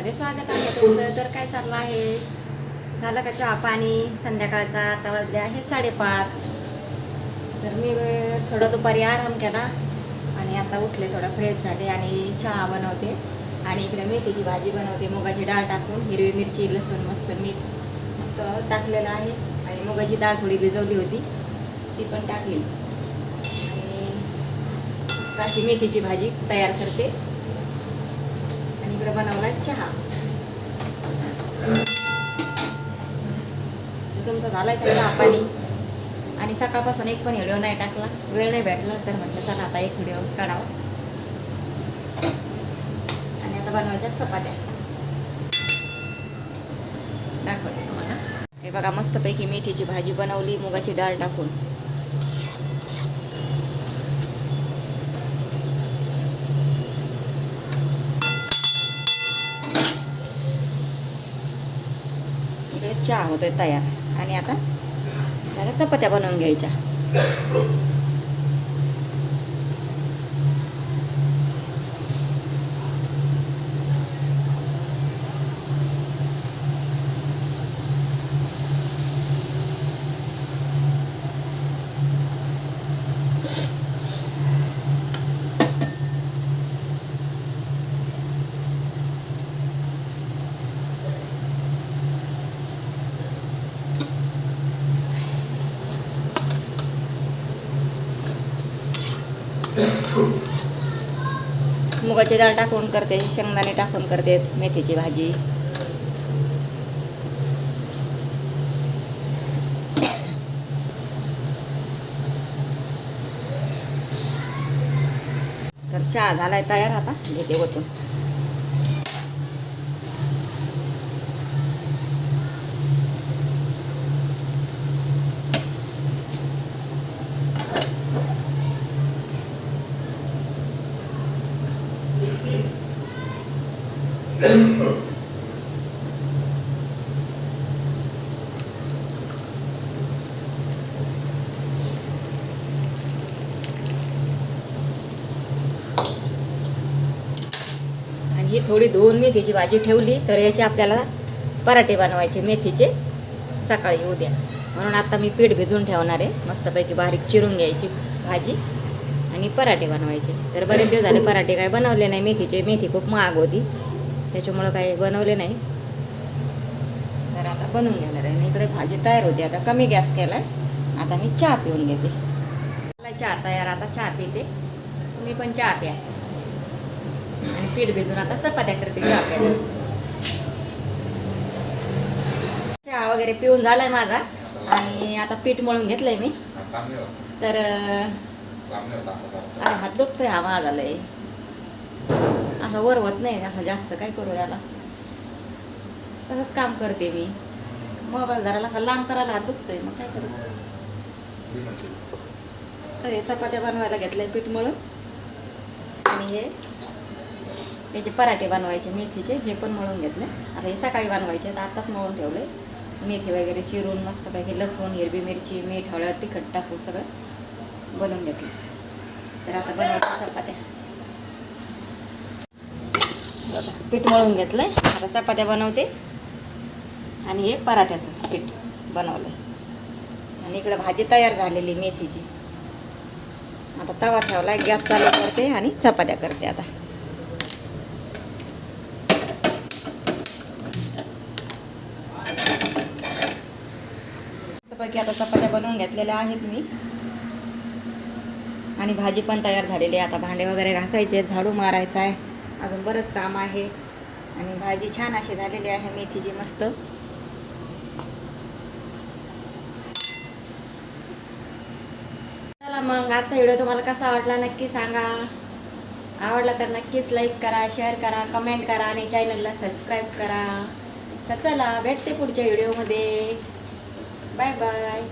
मध्ये स्वागत आहे तुमचं. तर काय चाललं आहे? झालं का चहा पाणी? संध्याकाळचा आता वाजले आहे साडेपाच. तर मी थोडं दुपारी आराम केला आणि आता उठले थोडं फ्रेश झाले आणि चहा बनवते. आणि इकडे मेथीची भाजी बनवते. मुगाची डाळ टाकून हिरवी मिरची लसूण मस्त मीठ मस्त टाकलेलं आहे. आणि मुगाची डाळ थोडी भिजवली होती. ती पण टाकली. आणि काशी अशी मेथीची भाजी तयार करते. इकडे बनवला चहा. तुमचा झालाय का चहा पाणी? आणि सकाळपासून एक पण व्हिडिओ नाही टाकला. वेळ नाही भेटला तर म्हटलं चला आता एक व्हिडिओ काढावा. आणि आता बनवायच्या चपात्या. दाखवते तुम्हाला. हे बघा मस्तपैकी मेथीची भाजी बनवली मुगाची डाळ टाकून. इकडे चहा होतोय तयार. आणि आता त्याला चपात्या बनवून घ्यायच्या. मुगाची डाळ टाकून करते शेंगदाणे टाकून करते मेथीची भाजी. तर चहा झालाय तयार आता घेते ओतून ही थोडी दोन मेथीची भाजी ठेवली तर याचे आपल्याला पराठे बनवायचे मेथीचे सकाळी उद्या. म्हणून आता मी पीठ भिजवून ठेवणार आहे. मस्तपैकी बारीक चिरून घ्यायची भाजी आणि पराठे बनवायचे. तर बरेच दिवस झाले पराठे काय बनवले नाही मेथीचे. मेथी खूप महाग होती. त्याच्यामुळं काही बनवले नाही. तर आता बनवून घेणार आहे. आणि इकडे भाजी तयार होती. आता कमी गॅस केला आता मी चहा पिऊन घेते. मला चहा तयार. आता चहा पिते. तुम्ही पण चहा प्या. आणि पीठ भिजून आता चपात्या करते. चहा प्यायला चहा वगैरे पिऊन झालाय माझा. आणि आता पीठ मळून घेतलंय मी. तर हा अरे हात दुखतोय हा माझा लय. असं वरवत नाही असं जास्त काय करू याला. तसंच काम करते मी. मोबाईल धरायला असं लांब करायला हात दुखतोय मग काय करू? तर हे चपात्या बनवायला घेतलंय पीठ मळून. आणि हे याचे पराठे बनवायचे मेथीचे हे पण मळून घेतले. आता हे सकाळी बनवायचे तर आत्ताच मळून ठेवले. मेथी वगैरे चिरून मस्तपैकी लसूण हिरवी मिरची मीठ हळद तिखट टाकून सगळं बनवून घेतलं. तर आता बनवायचं चपात्या बघा, पीठ मळून आहे आता चपात्या बनवते. आणि हे पराठ्याचं पीठ आहे आणि इकडं भाजी तयार झालेली मेथीची. आता तवा आहे गॅस चालू करते आणि चपात्या करते आता. पैकी आता चपात्या बनवून घेतलेल्या आहेत मी. आणि भाजी पण तयार झालेली आहे. आता भांडे वगैरे घासायचे झाडू मारायचा आहे. अजून बरंच काम आहे. आणि भाजी छान अशी झालेली आहे मेथीची मस्त. चला मग आजचा व्हिडिओ तुम्हाला कसा वाटला नक्की सांगा. आवडला तर नक्कीच लाईक करा शेअर करा कमेंट करा आणि चॅनलला सबस्क्राईब करा. तर चला भेटते पुढच्या व्हिडिओमध्ये. Bye bye